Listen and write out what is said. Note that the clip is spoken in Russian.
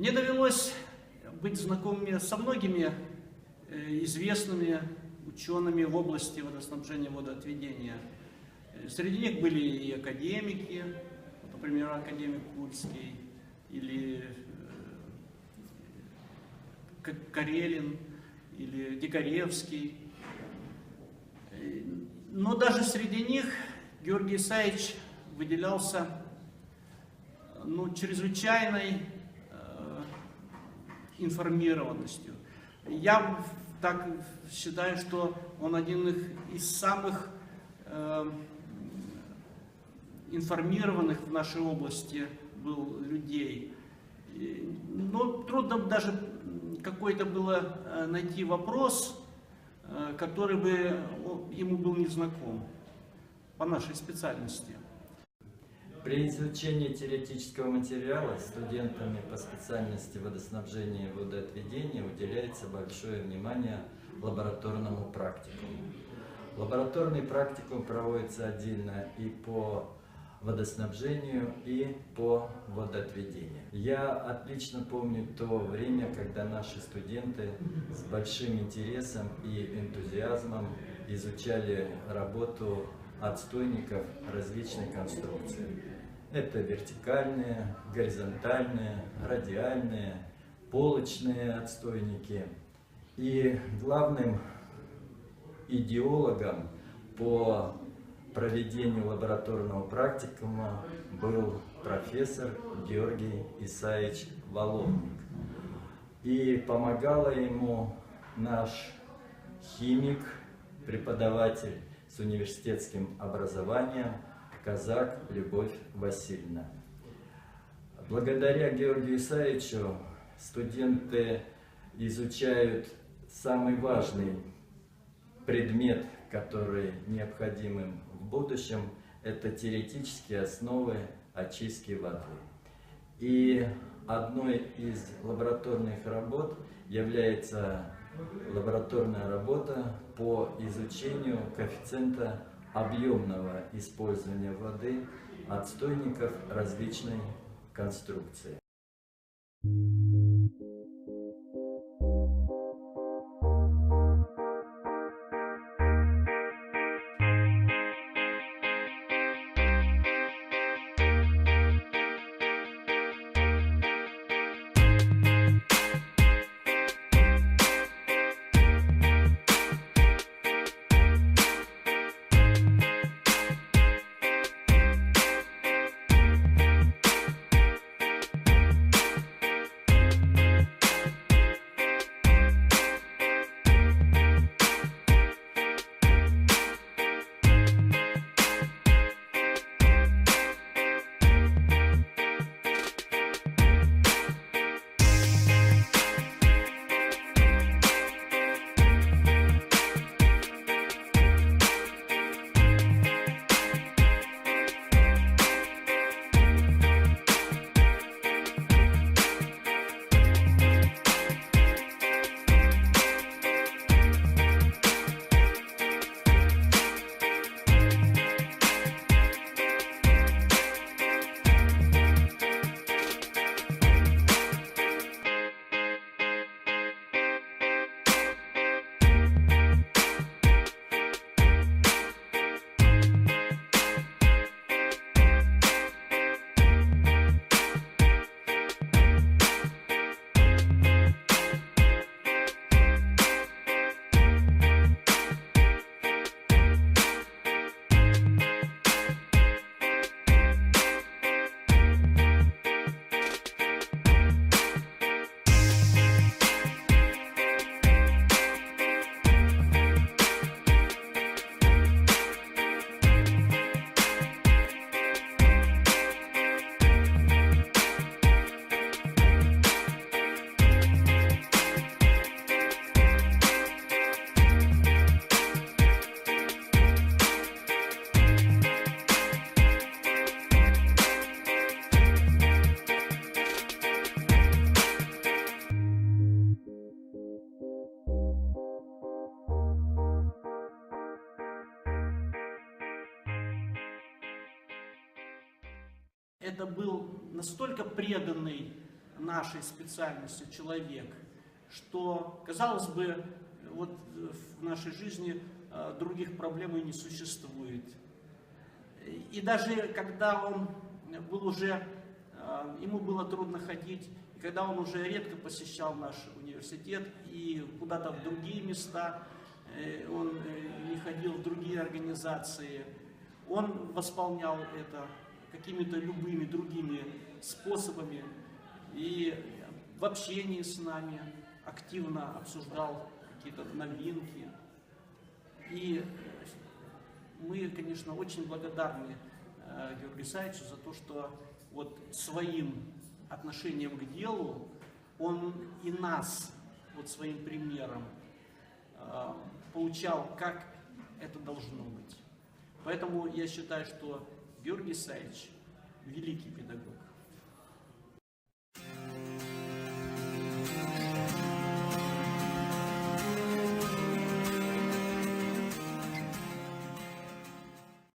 Мне довелось быть знакомыми со многими э, известными учеными в области водоснабжения и водоотведения. Э, Среди них были и академики, например, академик Кульский, или э, Карелин, или Дикаревский. Но даже среди них Георгий Исаевич выделялся ну, чрезвычайной информированностью. Я так считаю, что он один из самых э, информированных в нашей области был людей. Но трудно даже какой-то было э, найти вопрос, э, который бы ему был незнаком по нашей специальности. При изучении теоретического материала студентами по специальности водоснабжения и водоотведения уделяется большое внимание лабораторному практикуму. Лабораторный практикум проводится отдельно и по водоснабжению, и по водоотведению. Я отлично помню то время, когда наши студенты с большим интересом и энтузиазмом изучали работу отстойников различных конструкций. Это вертикальные, горизонтальные, радиальные, полочные отстойники. И главным идеологом по проведению лабораторного практикума был профессор Георгий Исаевич Воловник. И помогала ему наш химик, преподаватель с университетским образованием Казак Любовь Васильевна. Благодаря Георгию Исаевичу студенты изучают самый важный предмет, который необходим им в будущем, это теоретические основы очистки воды. И одной из лабораторных работ является лабораторная работа по изучению коэффициента объемного использования воды отстойников различной конструкции. Это был настолько преданный нашей специальности человек, что, казалось бы, вот в нашей жизни э, других проблем и не существует. И даже когда он был уже, э, ему было трудно ходить, и когда он уже редко посещал наш университет и куда-то в другие места, э, он не ходил в другие организации, он восполнял это какими-то любыми другими способами и в общении с нами активно обсуждал какие-то новинки. И мы, конечно, очень благодарны э, Георгию Исаевичу за то, что вот своим отношением к делу он и нас вот своим примером э, получал, как это должно быть. Поэтому я считаю, что Георгий Исаевич великий педагог.